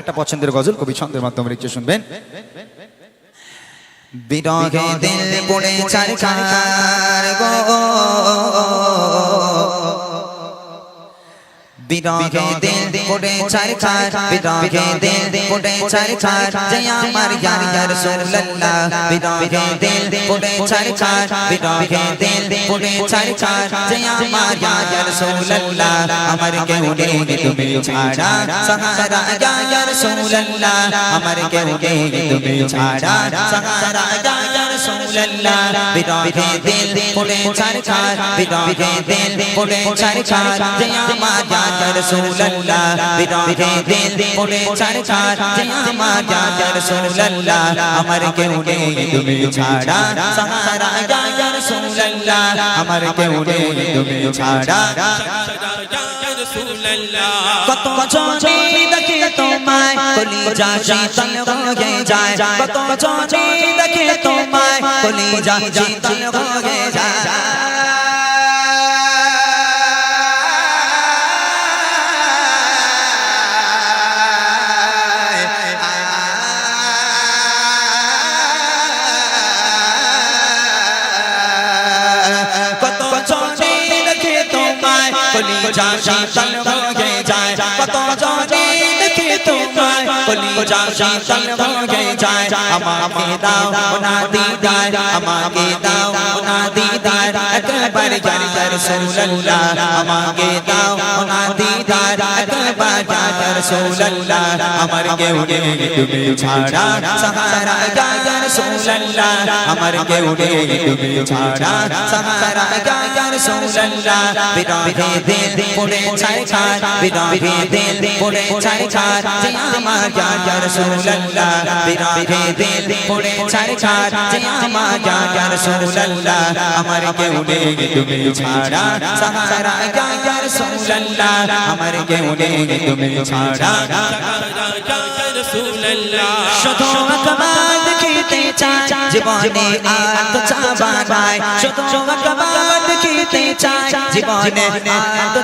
একটা পছন্দের গজল কবি ছন্দের মাধ্যমে লিখছে শুনবেন। বিরহে দিল পড়ে চারকার গো বিরহে দিল পড়ে চারকার বিরহে দিল পড়ে চারকার জয় আমার ইয়া ইয়া রাসূলুল্লাহ বিরহে দিল পড়ে চারকার বিরহে দিল পড়ে চারকার জয় আমার ইয়া ইয়া রাসূলুল্লাহ আমার কেউ নেই তুমি ছাড়া সাহারা ইয়া ইয়া রাসূলুল্লাহ আমার কেউ নেই তুমি ছাড়া সাহারা ইয়া ইয়া রাসূলুল্লাহ বিরহে দিল পড়ে চারকার বিরহে দিল পড়ে চারকার জয় আমার ইয়া বিরহে দিল পড়ে চারকার জয় আমার ইয়া ইয়া আমার কেউ নেই তুমি ছাড়া, সাহারা ইয়া ইয়া আমার কেউ নেই তুমি ছাড়া কত জনে দেখে তোমায় কলি যা শীতল হয়ে যায়, কত জনে দেখে তোমায় কলি যা শীতল হয়ে যায়। কলি যা হয়ে যায়, আমাকে দাও না দিদার আমাকে দাও না দিদার একবার ইয়া রাসূলুল্লাহ, আমাকে দাও না দিদার একবার ইয়া রাসূলুল্লাহ, আমার কেউ নেই তুমি ছাড়া। সাহারা ইয়া রাসূলুল্লাহ, আমার কেউ নেই তুমি ছাড়া। সাহারা ইয়া রাসূলুল্লাহ বিরহে দিল পড়ে ছারখার বিরহে দিল পড়ে ছারখার যে আমার ইয়া রাসূলুল্লাহ বিরহে দিল পড়ে ছারখার যে আমার ইয়া রাসূলুল্লাহ আমার কেউ নেই তুমি ছাড়া। সাহারা ইয়া রাসূলুল্লাহ আমার কেউ নেই তুমি ছাড়া। শুধু আকবার দেখিতে চাই জীবনে আর তো জীবনে আর তো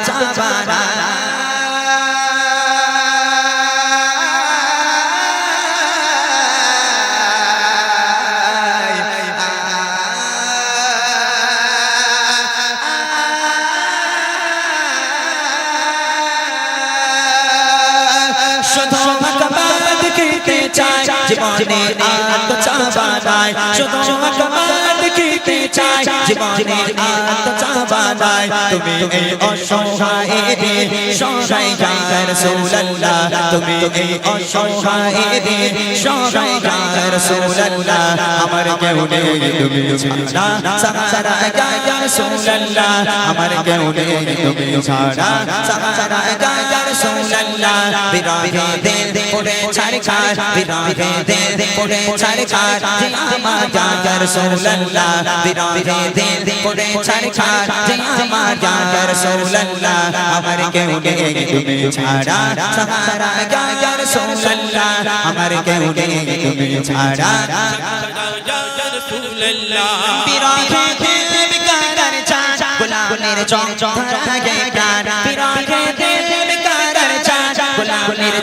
জীবনে আর তো চাবা নাই শুধু আকবার দেখিতে চাই জীবনে আর তো তুমি এই অসহায় রে সহায় ইয়া রাসূলুল্লাহ। তুমি এই অসহায় রে সহায় ইয়া রাসূলুল্লাহ। আমার কেউ নেই, তুমি ছাড়া সাহারা ইয়া রাসূলুল্লাহ। আমার কেউ নেই, তুমি ছাড়া সাহারা ইয়া রাসূলুল্লাহ বিরহে দিল পড়ে ছারখার বিরহে দিল পড়ে ছারখার যে আমার ইয়া রাসূলুল্লাহ বিরহে দিল পড়ে ছারখার যে আমার ইয়া রাসূলুল্লাহ আমার কেউ নেই তুমি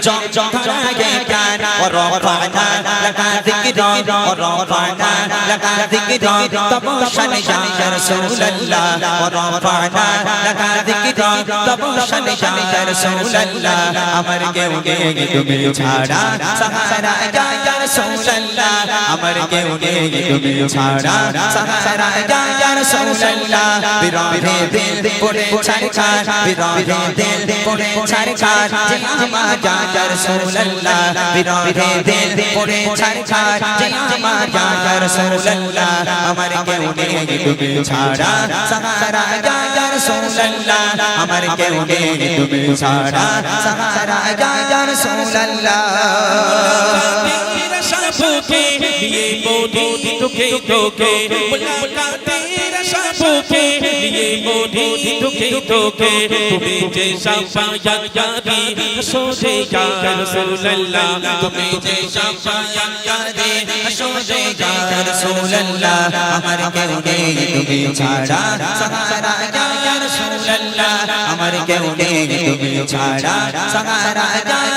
ذكرك كان ورفعنا لك ذكرك ورفعنا لك ذكرك تبوشا يا رسول الله ورفعنا لك ذكرك تبوشا يا رسول الله أمر کے ہوگے تمہیں چھاڑا سہارا جائے রাসূলুল্লাহ আমার কেউ নেই তুমি ছাড়া। সাহারা ইয়া রাসূলুল্লাহ বিরহে দিল পড়ে ছারখার বিরহে দিল পড়ে ছারখার যে আমার ইয়া রাসূলুল্লাহ বিরহে দিল পড়ে ছারখার যে আমার ইয়া রাসূলুল্লাহ আমার কেউ নেই তুমি ছাড়া। সাহারা ইয়া রাসূলুল্লাহ আমার শাপোকে দিয়ে মোদি তোকে তোকে মুলাকাতের শাপোকে দিয়ে মোদি তোকে তোকে তুমি যে শাফায়াত গাবি সোজে ইয়া রাসূলুল্লাহ তুমি যে শাফায়াত গাবি সোজে ইয়া রাসূলুল্লাহ আমার কেউ তুমি ছাড়া সাহারা ইয়া রাসূলুল্লাহ আমার কেউ তুমি ছাড়া সাহারা ইয়া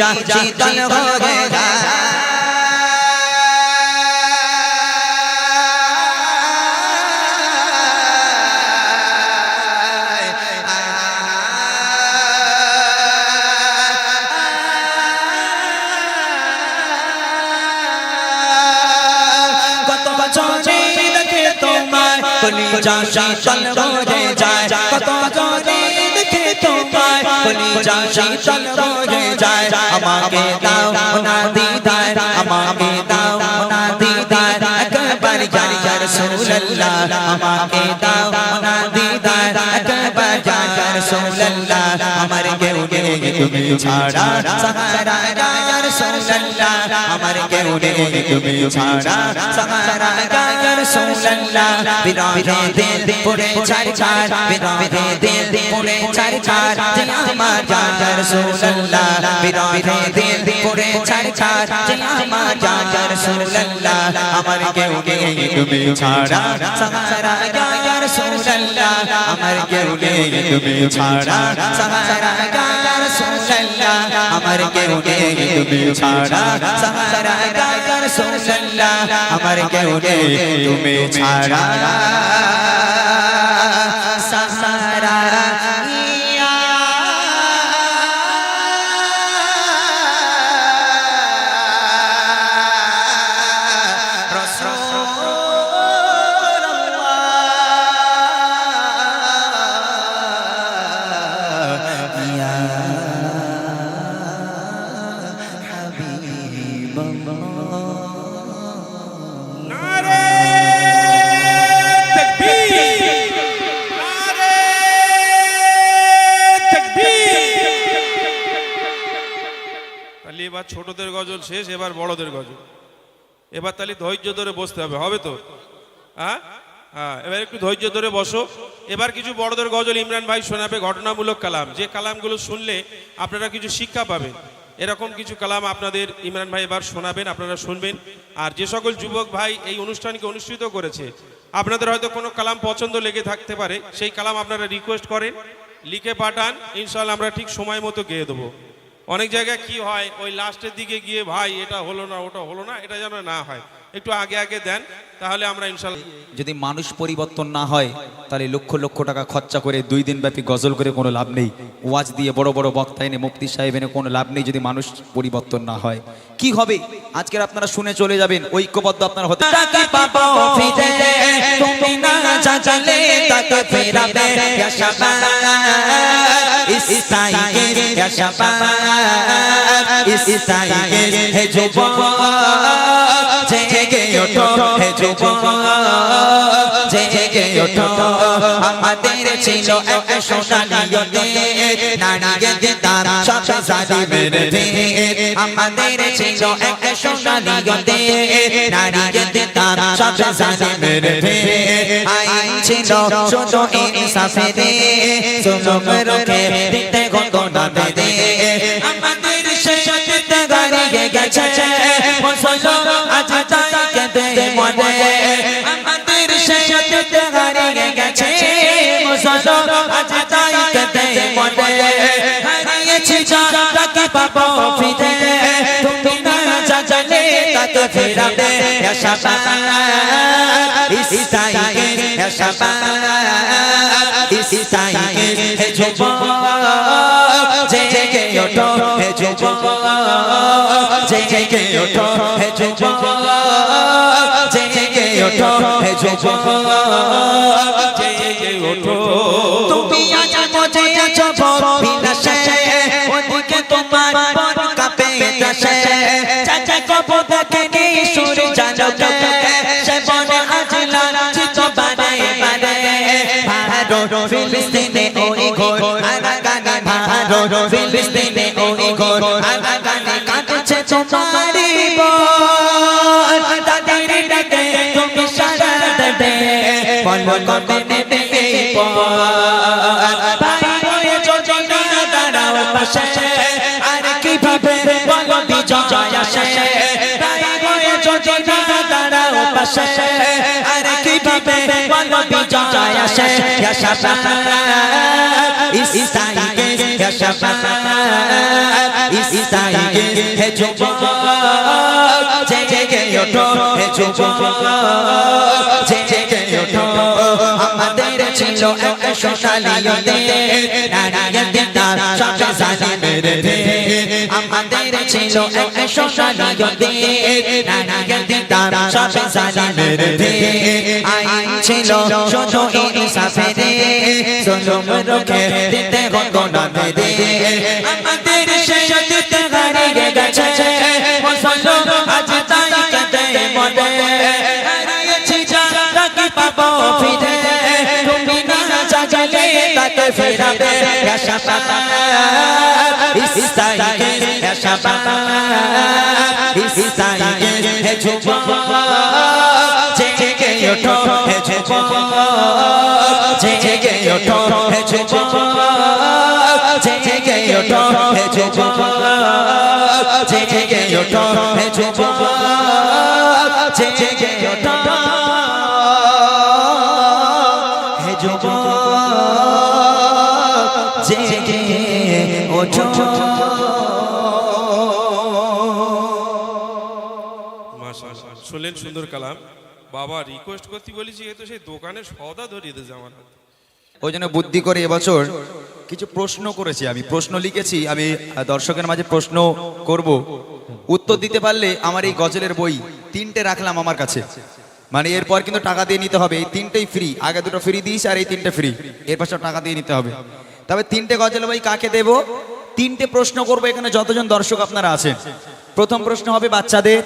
যায়। কত বছরে দেখে তোমায় কলিজা শীতল হয়ে যায়। কত দেখে তোমায় কলিজা শীতল হয়ে যায় আমাকে দাও না দিদার আমাকে দাও না দিদার একবার ইয়া রাসূলুল্লাহ আমাকে দাও না দিদার তুমি ছাড়া সাহারা ইয়া রাসূলুল্লাহ আমার কেউ নেই, তুমি ছাড়া সাহারা ইয়া রাসূলুল্লাহ বিরহে দিল পড়ে ছাড় ছাড় বিরহে দিল পড়ে ছাড় ছাড়, যে আমার ইয়া রাসূলুল্লাহ বিরহে দিল পড়ে ছাড় ছাড়, যে আমার ইয়া রাসূলুল্লাহ আমার কেউ নেই, তুমি ছাড়া সাহারা ইয়া রাসূলুল্লাহ আমার কেউ নেই, তুমি ছাড়া সাহারা ইয়া রাসূলুল্লাহ আমার কেউ নেই তুমি ছাড়া। সাহারা ইয়া রাসূলুল্লাহ আমার কেউ নেই তুমি ছাড়া। এবার ছোটদের গজল শেষ, এবার বড়দের গজল। এবার তাহলে ধৈর্য ধরে বসতে হবে হবে তো? হ্যাঁ? হ্যাঁ এবার একটু ধৈর্য ধরে বসো। এবার কিছু বড়দের গজল ইমরান ভাই শোনাবে, ঘটনামূলক কালাম। যে কালামগুলো শুনলে আপনারা কিছু শিক্ষা পাবেন। এরকম কিছু কালাম আপনাদের ইমরান ভাই এবার শোনাবেন, আপনারা শুনবেন। আর যে সকল যুবক ভাই এই অনুষ্ঠানকে অনুষ্ঠিত করেছে, আপনাদের হয়তো কোনো কালাম পছন্দ লেগে থাকতে পারে। সেই কালাম আপনারা রিকোয়েস্ট করেন, লিখে পাঠান ইনশাল্লাহ আমরা ঠিক সময় মতো গেয়ে দেবো। অনেক জায়গায় কি হয়, ওই লাস্টের দিকে গিয়ে, ভাই, এটা হলো না, ওটা হলো না, এটা যেন না হয়। একটু আগে আগে দেন। তাহলে আমরা ইনশাল্লাহ যদি মানুষ পরিবর্তন না হয় তাহলে লক্ষ লক্ষ টাকা খরচা করে দুই দিন ব্যাপী গজল করে কোনো লাভ নেই। ওয়াজ দিয়ে বড় বড় বক্তা এনে মুফতি সাহেব এনে কোনো লাভ নেই যদি মানুষ পরিবর্তন না হয়। কি হবে? আজকের আপনারা শুনে চলে যাবেন ঐক্যবদ্ধ আপনারা হতে হে ওঠো হে যুবক। জেগে ওঠো। আমাদের ছিল এক সোনালিয়তে নারীকে দিতাম সব জালিমের ভেদ আমাদের ছিল এক সোনালিয়তে নারীকে দিতাম সব জালিমের ভেদ আইন ছিল শুধু ইনসাফে দে জুলুম রোখে দিতে ঘটনা দে আমাদের শেষ দিতে গাড়িয়ে গেছে। কেঁদে আমাদের দিতে গাড়িয়ে গেছে। মুসলমান আজ তাই কেঁদে মরে হারিয়েছি যাকে পাবো ফিরে। তুমি না জানলে তাকে ফেরাবে। শাবাব ইসাইকে শাবাব ইসাইকে হে যুবক জেগে ওঠো, হে যুবক জেগে ওঠো, হে যুবক। ওঠো তুমি আজ মজে আছো বিলাসে ওদিকে তোমার পর কাপে দাসে চাচা কবো দেখে নি সুরি জানো সে বনে আজ লাঞ্ছিত বারে বারে ভারত ফিলিস্তিনে ওই ঘোর আরাকানে ভারত ফিলিস্তিনে ওই ঘর আগানে কাটছে তোমারি বল বল কবে নেবে এই পল ভাই হয়ে যোজনা দাঁড়াও পাশে আর কীভাবে বলো বিজয় আসে ভাই হয়ে যোজনা দাঁড়াও পাশে আর কীভাবে বলো বিজয় আসে ইয়া ইসাইকে ইয়া ইসাইকে হে যুবক জেগে ওঠো হে যুবক আমাদের ছিল এক সোনালি নারিয়ে তার সবে জালিমের দে আমাদের ছিল এক সোনালি নারিয়ে তার সবে জালিমের দে আইন ছিল শুধু ইনসাফের জুলুম রুখে দিতে হতো না দে আমাদের শেষ দিতে হারিয়ে গেছে মুসলমান আজ তাই কাঁদে মনে হারিয়েছি যারা কি পাবো ফিরে তুমি না জাগলে তাকে ফেরাবে ইয়া শাবাব ইসাইকে ইয়া শাবাব ইসাইকে হে যুবক জেগে ওঠো হে যুবক জেগে ওঠো হে যুবক জেগে ওঠো হে যুবক জেগে ওঠো হে যুবক জেগে কালাম, বাবা রিকোয়েস্ট করতে বলেছি, এ তো সেই দোকানে সদা ধরিয়ে দিয়েছে আমার হাতে। ওই জন্য বুদ্ধি করে এবছর কিছু প্রশ্ন করেছি আমি। প্রশ্ন লিখেছি, আমি দর্শকের মাঝে প্রশ্ন করব। উত্তর দিতে পারলে আমার এই গজলের বই তিনটে রাখলাম আমার কাছে। মানে এরপর কিন্তু টাকা দিয়ে নিতে হবে, এই তিনটেই ফ্রি আগে দুটো ফ্রি দিয়েছি আর এই তিনটে ফ্রি এরপর সব টাকা দিয়ে নিতে হবে। তবে তিনটে গজল বই কাকে দেব? তিনটে প্রশ্ন করব, এখানে যতজন দর্শক আপনারা আছেন। প্রথম প্রশ্ন হবে, বাচ্চাদের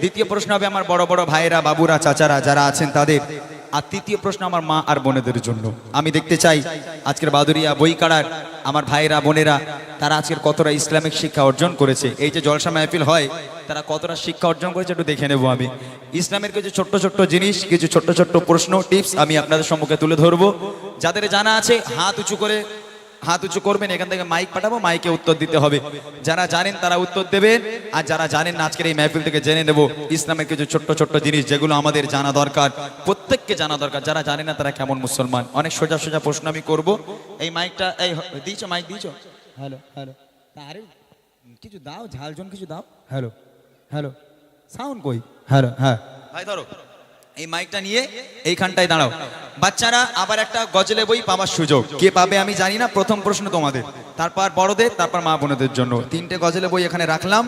দ্বিতীয় প্রশ্ন হবে আমার বড় বড় ভাইরা বাবুরা, চাচারা যারা আছেন তাদের। আর তৃতীয় প্রশ্ন আমার মা আর বোনেদের জন্য। আমি দেখতে চাই আজকের বাদুরিয়া বই কাড়ার আমার ভাইরা বোনেরা, তারা আজকের কতটা ইসলামিক শিক্ষা অর্জন করেছে। এই যে জলসা মাহফিল হয়, তারা কতটা শিক্ষা অর্জন করেছে একটু দেখে নেব আমি। ইসলামের কিছু ছোট্ট ছোট্ট জিনিস, কিছু ছোট্ট ছোট্ট প্রশ্ন, টিপস আমি আপনাদের সম্মুখে তুলে ধরবো। যাদের জানা আছে, হাত উঁচু করে হাত উঁচু করবেন এখান থেকে মাইক পাঠাবো মাইকে উত্তর দিতে হবে। যারা জানেন তারা উত্তর দেবেন আর যারা জানেন না আজকের এই মেহফিল থেকে জেনে নেব ইসলামের কিছু ছোট্ট ছোট্ট জিনিস যেগুলো আমাদের জানা দরকার প্রত্যেককে জানা দরকার। যারা জানে না তারা কেমন মুসলমান? অনেক সোজা সোজা প্রশ্ন আমি করব। এই মাইকটা এই দিয়েছ মাইক দিয়েছ? হ্যালো হ্যালো আরে কিছু দাও ঝালজন কিছু দাও। হ্যালো হ্যালো সাউন্ড কই? হ্যালো হ্যাঁ। ভাই ধরো। এই মাইকটা নিয়ে এইখানটায় দাঁড়াও। বাচ্চারা আবার একটা গজলে বই পাবার সুযোগ। কে পাবে আমি জানি না, প্রথম প্রশ্ন তোমাদের। তারপর বড়দের, তারপর মা বোনদের জন্য। তিনটে গজলে বই এখানে রাখলাম।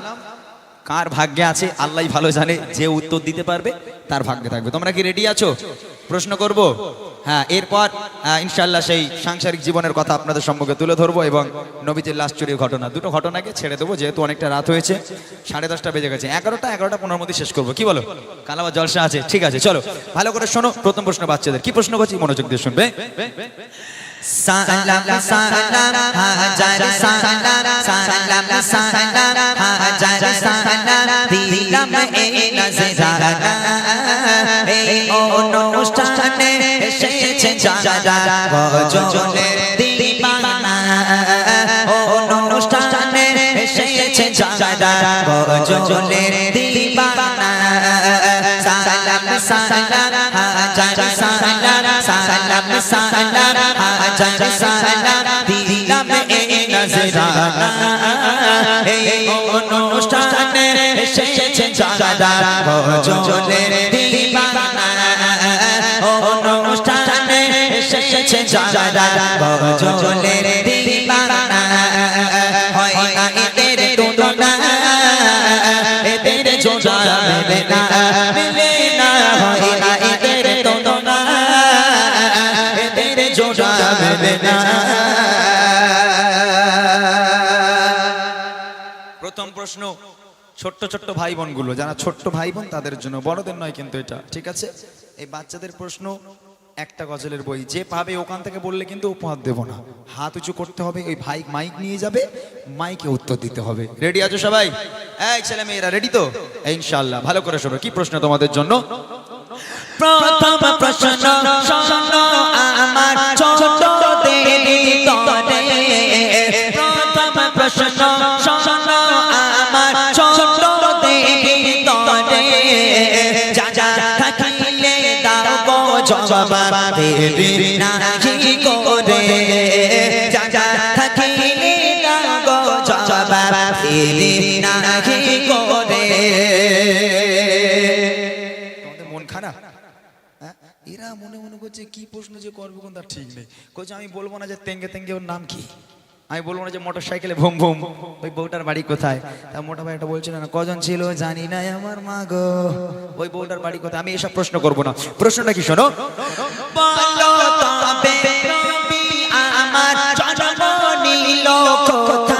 কার ভাগ্যে আছে, আল্লাহ ভালো জানে যে উত্তর দিতে পারবে, তার ভাগ্যে থাকবে। তোমরা কি রেডি আছো? প্রশ্ন করব? হ্যাঁ এরপর ইনশাল্লাহ সেই সাংসারিক জীবনের কথা আপনাদের সম্মুখে তুলে ধরবো এবং নবীজির লাশ চুরির ঘটনা। দুটো ঘটনাকে ছেড়ে দেবো, যেহেতু অনেকটা রাত হয়েছে, সাড়ে দশটা বেজে গেছে। এগারোটা এগারোটা পনেরো মধ্যে শেষ করব। কি বলো? কাল আবার জলসা আছে, ঠিক আছে, চলো। ভালো করে শোনো, প্রথম প্রশ্ন বাচ্চাদের। কি প্রশ্ন করছি? মনোযোগ দিয়ে শুনবে। সালাম সালাম হাজার সালাম সালাম সালাম হাজার সালাম দিলাম এই নজরানা এই অনুষ্ঠানে এসেছে যারা গজলের দিবানা অনুষ্ঠানে এসেছে যারা গজলের হাজার সালাম দিলাম এই নজরানা এই অনুষ্ঠানে এসেছে যারা গজলের দিবানা। অনুষ্ঠানে এসেছে যারা গজলের না। প্রথম প্রশ্ন ছোট্ট ছোট্ট ভাই বোনগুলো যারা ছোট্ট ভাই বোন তাদের জন্য বড়দের নয় কিন্তু এটা ঠিক আছে? এই বাচ্চাদের প্রশ্ন একটা গজলের বই যে পাবে ওখান থেকে বললে কিন্তু উপহার দেবো না। হাত উঁচু করতে হবে ওই ভাই মাইক নিয়ে যাবে মাইকে উত্তর দিতে হবে। রেডি আছো সবাই? এই ছেলে মেয়েরা রেডি তো? ইনশাআল্লাহ ভালো করে শোনো কি প্রশ্ন তোমাদের জন্য? প্রথম প্রশ্ন শোনো আমার দেবী নাহি করে। হ্যাঁ? এরা মনে মনে করছে, কি প্রশ্ন যে করব কোন তার ঠিক নেই। আমি বলব না যে তেঙ্গে তেঙ্গে ওর নাম কি? আমি বলব না যে মোটর সাইকেলে ভুম ভুম, ওই বউটার বাড়ি কোথায়? তা মোটা ভাই একটা বলছিল না, কজন ছিল জানি না আমার মা গো? ওই বউটার বাড়ি কোথায়? আমি এসব প্রশ্ন করব না। প্রশ্নটা কি শোনো? আমার জন্ম নিল কোথায়?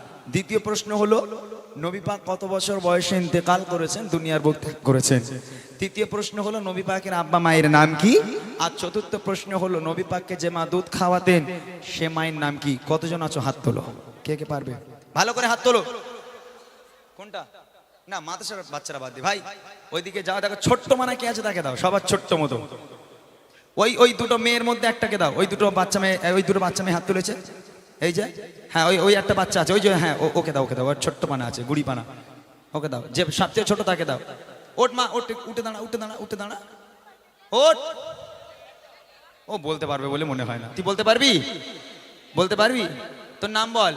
দ্বিতীয় প্রশ্ন হলো নবী পাক কত বছর বয়সে ইন্তেকাল করেছেন? দুনিয়ার বুক ত্যাগ করেছেন। তৃতীয় প্রশ্ন হলো নবী পাকের আব্বা মায়ের নাম কি? আর চতুর্থ প্রশ্ন হলো নবী পাককে যে মা দুধ খাওয়াতেন, সে মায়ের নাম কি? কতজন আছো? হাত তোলো। কে কে পারবে? ভালো করে হাত তোলো। কোনটা? না, মাদ্রাসার বাচ্চারা বাদ দি। ভাই, ওইদিকে যাও, দেখো, ছোট্ট মানে কে আছে তাকে দাও, সবার ছোট্ট মতো। ওই ওই দুটো মেয়ের মধ্যে একটাকে দাও। ওই দুটো বাচ্চা মেয়ে, ওই দুটো বাচ্চা মেয়ে হাত তুলেছে। এই যে হ্যাঁ ওই ওই একটা বাচ্চা আছে ওই যে হ্যাঁ ওকে দাও ওকে দাও ওর ছোট্ট পানা আছে গুড়ি পানা ওকে দাও যে সবচেয়ে ছোট তাকে দাও। ওট মা ওট উঠে দাঁড়া উঠে দাঁড়া উঠে দাঁড়া। ওট ও বলতে পারবে বলে মনে হয় না। তুই বলতে পারবি? বলতে পারবি? তোর নাম বল।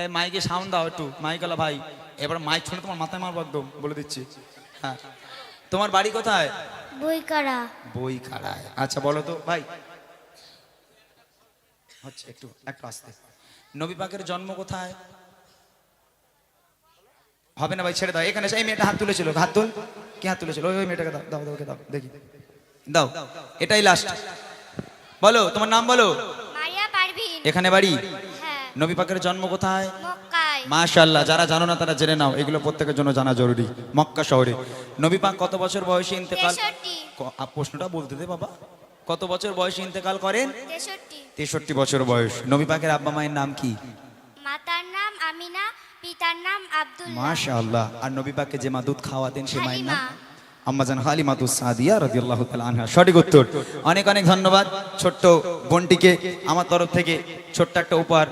এই মাইকে সাউন্ড দাও একটু মাইকালা ভাই। এবার মাইক শুনে তোমার মাথায় মারবো একদম বলে দিচ্ছি। হ্যাঁ। তোমার বাড়ি কোথায়? বইকারা বই খাড়ায় আচ্ছা বলো তো ভাই। হচ্ছে একটু একটু আসতে। নবী পাকের জন্ম কোথায়? হবে না ভাই ছেড়ে দাও। এখানে এই মেয়েটা হাত তুলেছিল। হাত তুল। কি হাত তুলেছিল? ওই মেয়েটাকে দাও দাও দাও ওকে দাও দেখি। দাও। এটাই লাস্ট বলো তোমার নাম বলো? মারিয়া পারভিন। এখানে বাড়ি? হ্যাঁ। নবী পাকের জন্ম কোথায়? মক্কায়। মাশাল্লাহ যারা জানো না তারা জেনে নাও। এগুলো প্রত্যেকের জন্য জানা জরুরি। মক্কা শহরে। নবী পাক কত বছর বয়সে ইন্তেকাল? প্রশ্নটা বলতে দে বাবা। কত বছর বয়সে ইন্তেকাল করেন? তেষট্টি বছর বয়স। নবী পাকের আব্বা মায়ের নাম কি? মাতার নাম আমিনা পিতার নাম আব্দুল মাশাআল্লাহ। আর নবী পাককে যে মা দুধ খাওয়াতেন সে মায়ের নাম। আম্মাজান হালিমাতুস সাদিয়া রাদিয়াল্লাহু তাআলা আনহা। সঠিক উত্তর। অনেক অনেক ধন্যবাদ ছোট্ট বোনটিকে আমার তরফ থেকে ছোট্ট একটা উপহার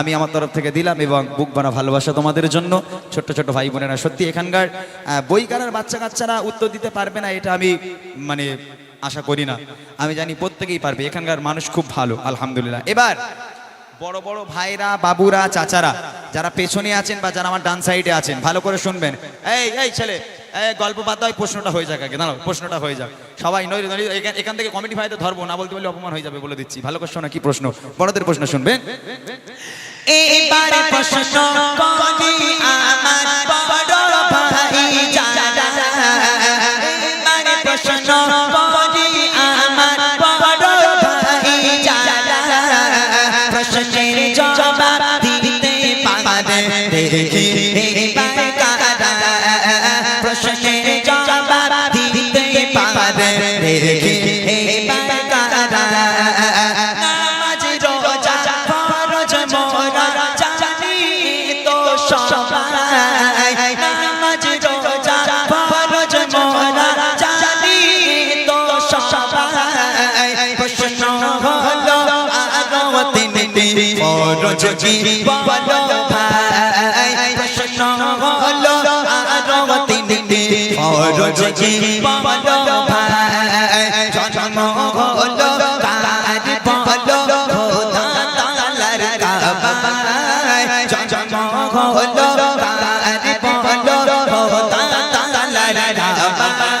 আমি আমার তরফ থেকে দিলাম এবং বুক বানা ভালোবাসা তোমাদের জন্য। ছোট্ট ছোট্ট ভাই বোনেরা সত্যি এখানকার বই কারার বাচ্চা কাচ্চারা উত্তর দিতে পারবে না এটা আমি মানে আশা করি না। আমি জানি প্রত্যেকেই পারবে, এখানকার মানুষ খুব ভালো, আলহামদুলিল্লাহ। এবার, বড় বড় ভাইরা, বাবুরা, চাচারা, যারা পেছনে আছেন বা যারা আমার ডান সাইডে আছেন, ভালো করে শুনবেন। এই এই ছেলে, এই গল্প বাদ প্রশ্নটা হয়ে যাক আগে প্রশ্নটা হয়ে যাক। সবাই নই এখান- থেকে কমিটি ভাইতে ধরবো, না বলতে বললে অপমান হয়ে যাবে বলে দিচ্ছি। ভালো করে শোনা, কি প্রশ্ন? বড়দের প্রশ্ন শুনবেন? এবার প্রশ্ন আমার ফরজ কি বলো ভাই প্রশ্ন হলো আরও তিনটি ফরজ কি বলো ভাই জন্ম হলো কার বলো খোদা তাআলার কাবায় জন্ম হলো কার বলো খোদা তাআলার কাবায়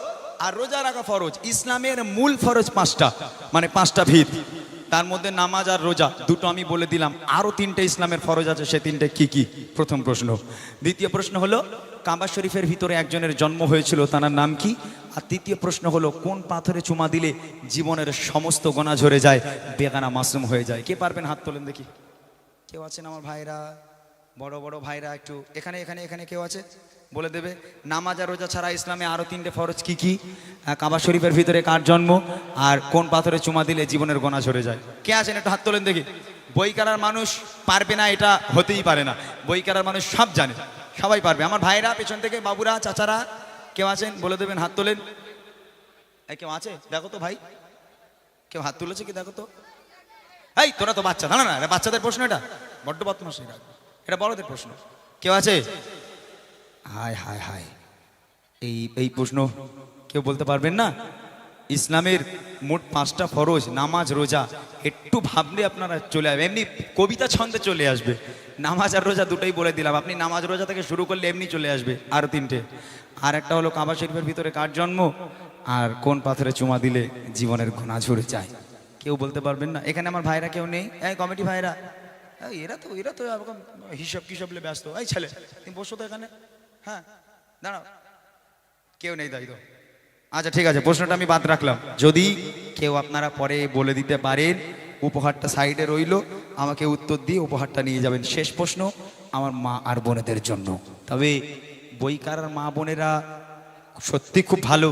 আর রোজা রাখা ফরজ। ইসলামের মূল ফরজ পাঁচটা। মানে পাঁচটা ভিত। তার মধ্যে নামাজ আর রোজা। দুটো আমি বলে দিলাম। আরও তিনটে ইসলামের ফরজ আছে। সে তিনটে কি কি? প্রথম প্রশ্ন। দ্বিতীয় প্রশ্ন হলো, কাবা শরীফের ভিতরে একজনের জন্ম হয়েছিল, তার নাম কি? আর তৃতীয় প্রশ্ন হলো, কোন পাথরে চুমা দিলে জীবনের সমস্ত গোনা ঝরে যায়, বেগানা মাসুম হয়ে যায়? কে পারবেন হাত তোলেন দেখি। কেউ আছেন আমার ভাইরা? বড় বড় ভাইরা একটু। এখানে এখানে এখানে কেউ আছে? বলে দেবে, নামাজ আর রোজা ছাড়া ইসলামে আরও তিনটে ফরজ কি কি? কাবা শরীফের ভিতরে কার জন্ম আর কোন পাথরে চুমা দিলে জীবনের গোনা ঝরে যায়? কে আছেন একটু হাত তোলেন দেখি। বই কারার মানুষ পারবে না, এটা হতেই পারে না। বই কারার মানুষ সব জানে, সবাই পারবে। আমার ভাইরা পেছন থেকে, বাবুরা, চাচারা, কেউ আছেন? বলে দেবেন, হাত তোলেন। কেউ আছে? দেখো তো ভাই। কেউ হাত তুলেছে কি? দেখো তো। এই, তোরা তো বাচ্চা। না না বাচ্চাদের প্রশ্ন এটা। বড্ড বদমাস এটা বড়দের প্রশ্ন। কেউ আছে? হায় হায় হায়। এই এই প্রশ্ন কেউ বলতে পারবেন না? ইসলামের মোট পাঁচটা ফরজ, নামাজ, রোজা, একটু ভাবলে আপনারা চলে আসবে এমনি কবিতা ছন্দে চলে আসবে। নামাজ আর রোজা দুটোই বলে দিলাম। আপনি নামাজ, রোজা থেকে শুরু করলে এমনি চলে আসবে আর তিনটে। আর একটা হলো কাবা শরীফের ভিতরে কার জন্ম? আর কোন পাথরে চুমা দিলে জীবনের ঘোনা ঝরে যায়? কেউ বলতে পারবেন না? এখানে আমার ভাইরা কেউ নেই? এই কমিটি ভাইরা? এরা তো এরা তো হিসাব কিসব ব্যস্ত। এই ছেলে, তুমি বসো তো এখানে। হ্যাঁ দাঁড়াও। কেউ নেই তো আচ্ছা ঠিক আছে, প্রশ্নটা আমি বাদ রাখলাম। যদি কেউ আপনারা পরে বলে দিতে পারেন, উপহারটা সাইডে রইল, আমাকে উত্তর দিয়ে উপহারটা নিয়ে যাবেন। শেষ প্রশ্ন, আমার মা আর বোনেদের জন্য। তবে বইকার মা বোনেরা সত্যি খুব ভালো।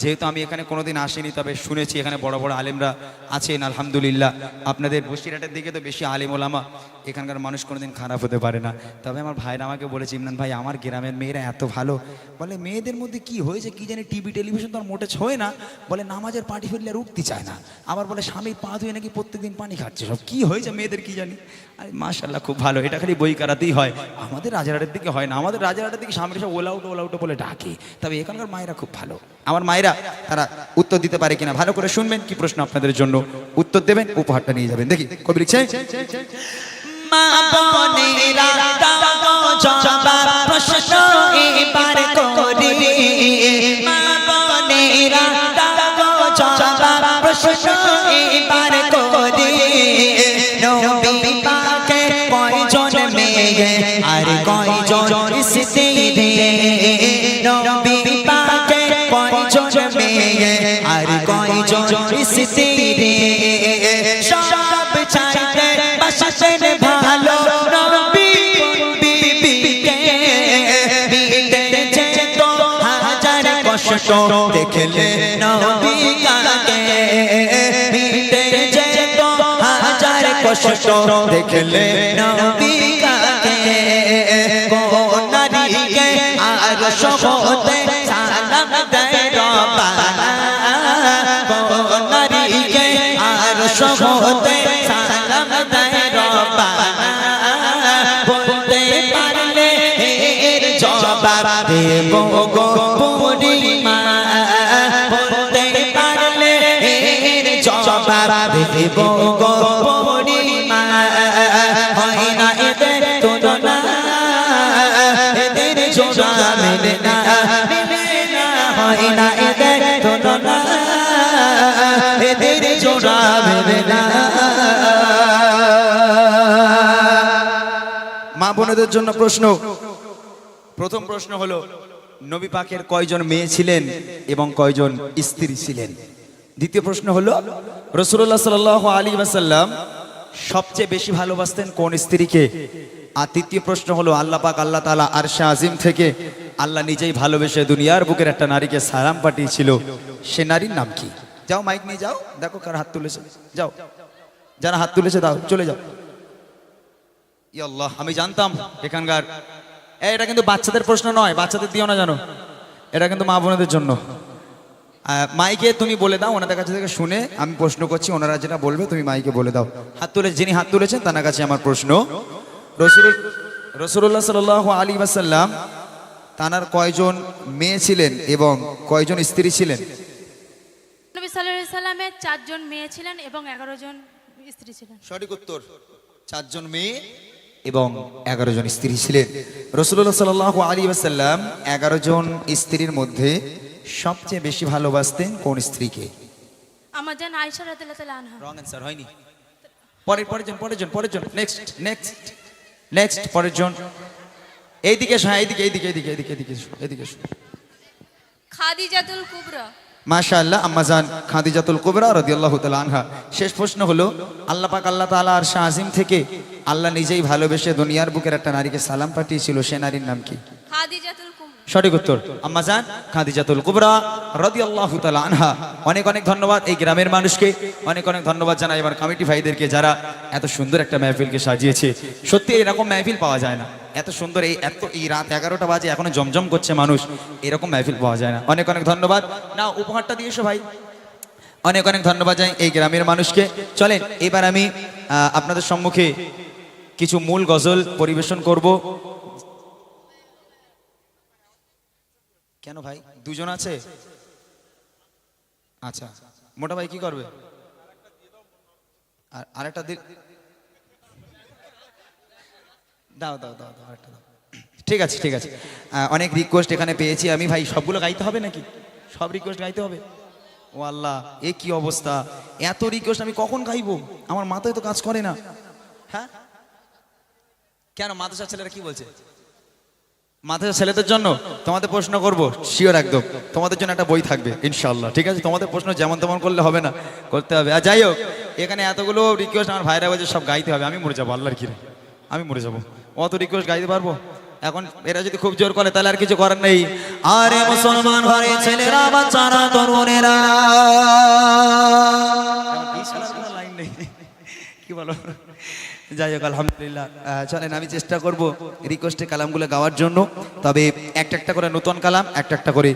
যেহেতু আমি এখানে কোনোদিন আসিনি, তবে শুনেছি এখানে বড় বড় আলেমরা আছেন, আলহামদুলিল্লাহ। আপনাদের বসিরহাটের দিকে তো বেশি আলিম ওলামা, এখানকার মানুষ কোনোদিন খারাপ হতে পারে না। তবে আমার ভাইরা আমাকে বলেছে, ইমরান ভাই, আমার গ্রামের মেয়েরা এত ভালো। বলে, মেয়েদের মধ্যে কি হয়েছে কি জানি, টিভি, টেলিভিশন তো আর মোটে ছোঁয় না। বলে, নামাজের পাটি ফেললে উঠতে চায় না। আবার বলে, স্বামীর পা ধুয়ে নাকি প্রত্যেকদিন পানি খাচ্ছে। সব কি হয়েছে মেয়েদের কি জানি? আরে মাশাল্লাহ খুব ভালো। এটা খালি বই কারাতেই হয়। আমাদের রাজারহাটের দিকে হয় না। আমাদের রাজারহাটের দিকে সামনে সব ওলাউটো ওলাউটো বলে ডাকে। তবে এখানকার মায়েরা খুব ভালো। আমার মায়েরা, তারা উত্তর দিতে পারে কিনা? ভালো করে শুনবেন, কি প্রশ্ন আপনাদের জন্য। উত্তর দেবেন, উপহারটা নিয়ে যাবেন। দেখি, কবি লিখছে, মা বোনেরা, জবাব প্রশ্ন এবার করি মা স্ত্রী নবী কষ্ট দেখলে নবী কাকে বিতে তো হাজার কষ্ট দেখলে নবী কাকে কোন আর সহতে সালাম দেয় রবানা কোন আর সহতে সালাম দেয় রবানা বলতে পারলে এর জবাব দেব মা বোনদের জন্য প্রশ্ন। প্রথম প্রশ্ন হলো, নবী পাকের কয়জন মেয়ে ছিলেন এবং কয়জন স্ত্রী ছিলেন? দ্বিতীয় প্রশ্ন হলো রসুল্লাহ সাল আলী ওয়াসাল্লাম সবচেয়ে বেশি ভালোবাসতেন কোন স্ত্রীকে? আর তৃতীয় প্রশ্ন হলো, আল্লাহ পাক আল্লাহ তালা আর শাহ আজিম থেকে আল্লাহ নিজেই ভালোবেসে দুনিয়ার বুকের একটা নারীকে সালাম পাঠিয়েছিল। সে নারীর নাম কি? যাও মাইক নিয়ে যাও, দেখো কার হাত তুলেছে। যাও, যারা হাত তুলেছে দাও, চলে যাও। আল্লাহ, আমি জানতাম এখানকার। এটা কিন্তু বাচ্চাদের প্রশ্ন নয়, বাচ্চাদের দিও না জানো এটা কিন্তু মা বোনেদের জন্য। মাইকে তুমি বলে দাও ওনাদের কাছে থেকে শুনে আমি প্রশ্ন করছি ওনারা যেটা বলবে তুমি মাইকে বলে দাও। হাত তুলে যিনি হাত তুলেছেন তার কাছে আমার প্রশ্ন। রসুল রসুল্লাহ সাল আলী ওয়াসাল্লাম তানার কয়জন মেয়ে ছিলেন এবং কয়জন স্ত্রী ছিলেন? নবী সাল্লামের চারজন মেয়ে ছিলেন এবং এগারো জন স্ত্রী ছিলেন। সঠিক উত্তর চারজন মেয়ে এবং এগারো জন স্ত্রী ছিলেন। রসুল্লাহ সাল আলী ওয়াসাল্লাম এগারো জন স্ত্রীর মধ্যে সবচেয়ে বেশি ভালোবাসতেন কোন স্ত্রীকে? আমার যেন আয়সা রাদিল্লাহ তাআলা আনহা। রং অ্যান্সার হয়নি। পরের পরের জন পরের জন পরের জন নেক্সট নেক্সট নেক্সট পরের জন। এইদিকে এসো, হ্যাঁ এইদিকে এইদিকে এইদিকে এইদিকে এইদিকে এসো, এইদিকে এসো। খাদিজাতুল কুবরা। মাশাআল্লাহ আম্মাজান খাদিজাতুল কুবরা রাদিয়াল্লাহু তাআলা আনহা। শেষ প্রশ্ন হলো আল্লাহ পাক আল্লাহ তাআলা আর শাহ আজিম থেকে আল্লাহ নিজেই ভালোবেসে দুনিয়ার বুকের একটা নারীকে সালাম পাঠিয়েছিল সে নারীর নাম কি? কুবরা সঠিক উত্তর। আম্মাজান খাদিজাতুল কুবরা রাদিয়াল্লাহু তাআলা আনহা। অনেক অনেক ধন্যবাদ এই গ্রামের মানুষকে। অনেক অনেক ধন্যবাদ জানাই এবার কমিটি ভাইদেরকে যারা এত সুন্দর একটা মেহফিলকে সাজিয়েছে। সত্যি এরকম মেহফিল পাওয়া যায় না। এত সুন্দর এই, এত এই রাত এগারোটা বাজে এখনও জমজম করছে মানুষ। এরকম মেহফিল পাওয়া যায় না। অনেক অনেক ধন্যবাদ। না, উপহারটা দিয়েছ ভাই। অনেক অনেক ধন্যবাদ জানাই এই গ্রামের মানুষকে। চলেন, এবার আমি আপনাদের সম্মুখে কিছু মূল গজল পরিবেশন করব। কেন ভাই? দুজন আছে? আচ্ছা মোটা ভাই কি করবে? আর আরেকটা দাও দাও দাও দাও, আরেকটা দাও। ঠিক আছে ঠিক আছে। অনেক রিকোয়েস্ট এখানে পেয়েছি। আমি ভাই, সবগুলো গাইতে হবে নাকি? সব রিকোয়েস্ট গাইতে হবে? ও আল্লাহ এ কি অবস্থা? এত রিকোয়েস্ট আমি কখন গাইবো? আমার মাথায় তো কাজ করে না। হ্যাঁ? কেন মাদ্রাসা ছেলেরা কি বলছে? মাদ্রাসা ছেলেদের জন্য তোমাদের প্রশ্ন করব। শিওর একদম। তোমাদের জন্য একটা বই থাকবে ইনশাল্লাহ ঠিক আছে? তোমাদের প্রশ্ন যেমন তেমন করলে হবে না করতে হবে। আর যাই হোক এখানে এতগুলো রিকোয়েস্ট আমার ভাইরা বলছে সব গাইতে হবে। আমি মরে যাব আল্লাহর কিরে আমি মরে যাব। অত রিকোয়েস্ট গাইতে পারব? এখন এরা যদি খুব জোর করে তাহলে আর কিছু করার নেই। আরে মুসলমান ঘরে ছেলেরা বাচ্চারা তরুণেরা। কোনো লাইন নেই। কি বলো? যাই হোক, আলহামদুলিল্লাহ। চলেন, আমি চেষ্টা করব রিকোয়েস্টের কালামগুলো গাওয়ার জন্য। তবে একটা একটা করে নতুন কালাম, একটা একটা করে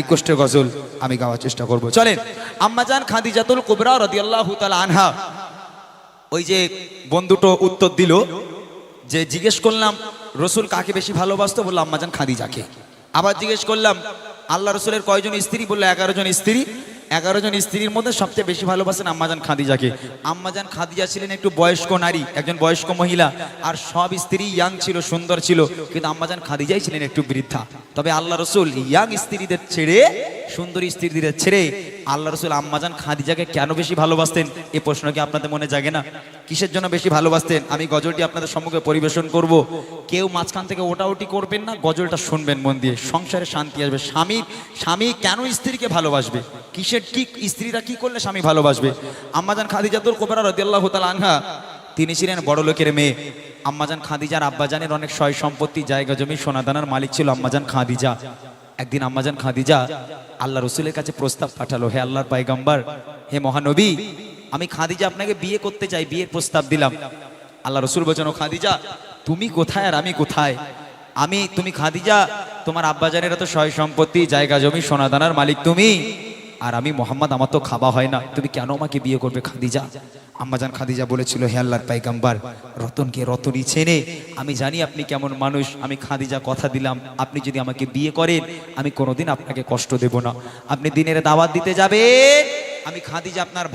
রিকোয়েস্টের গজল আমি গাওয়ার চেষ্টা করব। চলেন আম্মাজান খাদিজাতুল কুবরা রাদিয়াল্লাহু তাআলা আনহা। ওই যে বন্ধুটো উত্তর দিল, যে জিজ্ঞেস করলাম, রসুল কাকে বেশি ভালোবাসতো? বলল আম্মাজান খাদিজাকে। আবার জিজ্ঞেস করলাম, আল্লাহ রসুলের কয়জন স্ত্রী? বলল, এগারো জন স্ত্রী। এগারো জন স্ত্রীর মধ্যে সবচেয়ে বেশি ভালোবাসেন আম্মাজান খাদিজাকে। আম্মাজান খাদিজা ছিলেন একটু বয়স্ক নারী, একজন বয়স্ক মহিলা, আর সব স্ত্রী ইয়াং ছিল, সুন্দর ছিল, কিন্তু আম্মাজান খাদিজাই ছিলেন একটু বৃদ্ধা। তবে আল্লাহ রসুল ইয়াং স্ত্রীদের ছেড়ে, সুন্দরী স্ত্রীদের ছেড়ে আল্লাহ রসুল আম্মাজান খাদিজাকে কেন বেশি ভালোবাসতেন? এই প্রশ্ন কি আপনাদের মনে জাগে না? কিসের জন্য বেশি ভালোবাসতেন? আমি গজলটি আপনাদের সম্মুখে পরিবেশন করব। কেউ মাঝখান থেকে ওটাওটি করবেন না, গজলটা শুনবেন মন দিয়ে। সংসারে শান্তি আসবে। স্বামী স্বামী কেন স্ত্রীকে ভালোবাসবে? কিসের কি স্ত্রীরা কি করলে স্বামী ভালোবাসবে? আম্মাজান খাদিজাতুল কোবরা রাদিয়াল্লাহু তাআলা আনহা, তিনি ছিলেন বড় লোকের মেয়ে। আম্মাজান খাদিজার আব্বাজানের অনেক সয় সম্পত্তি, জায়গা জমি, সোনাদানার মালিক ছিল আম্মাজান খাদিজা। একদিন আম্মাজান খাদিজা আল্লাহ রসুলের কাছে প্রস্তাব পাঠালো, হে আল্লাহর পাইগাম্বার হে মহানবী, আমি খাদিজা আপনাকে বিয়ে করতে চাই, বিয়ের প্রস্তাব দিলাম। আল্লাহ রসুল বলছেন, ও খাদিজা, তুমি কোথায় আর আমি কোথায়? আমি, তুমি খাদিজা, তোমার আব্বাজানের তো সয় সম্পত্তি, জায়গা জমি, সোনাদানার মালিক তুমি। আর আমি মোহাম্মদ, আমার তো খাওয়া হয় না। তুমি কেন আমাকে বিয়ে করবে, খাদিজা? আম্মাজান খাদিজা বলেছিল, হে আল্লাহর পাইগাম্বার, রতনকে রতনই চেনে। আমি জানি আপনি কেমন মানুষ, আমি খাদিজা কথা দিলাম। আপনি যদি আমাকে বিয়ে করেন, আমি কোনোদিন আপনাকে কষ্ট দেব না। আপনি দিনের দাওয়াত দিতে যাবেন, আমি খাদিজা আপনার